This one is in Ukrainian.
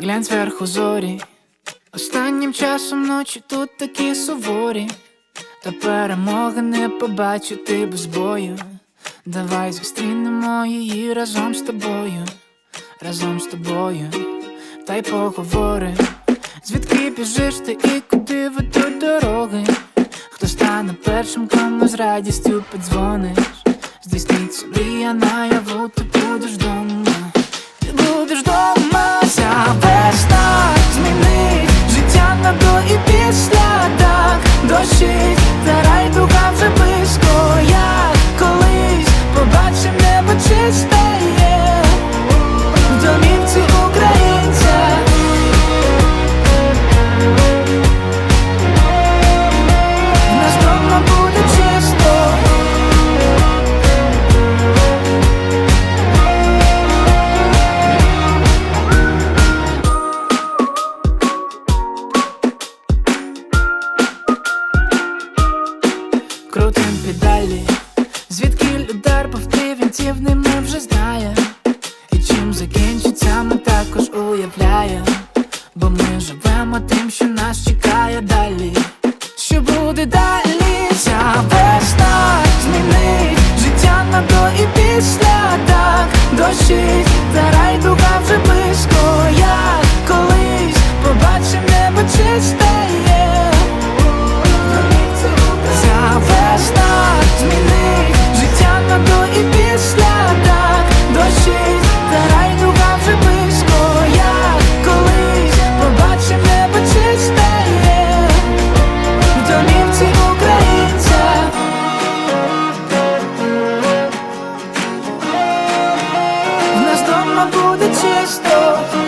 Глянь зверху зорі. Останнім часом ночі тут такі суворі, та перемоги не побачити без бою. Давай зустрінемо її разом з тобою, разом з тобою, та й поговори. Звідки біжиш ти і куди ведуть дороги? Хто стане першим, кому з радістю подзвониш? Здійсниться мрія наяву, shit. Крутим педалі, звідки удар повти вінців ми вже знає. І чим закінчиться, ми також уявляємо. Бо ми живемо тим, що нас чекає далі. Що буде далі? Ця весна змінить життя на до і В нас дома буде чисто.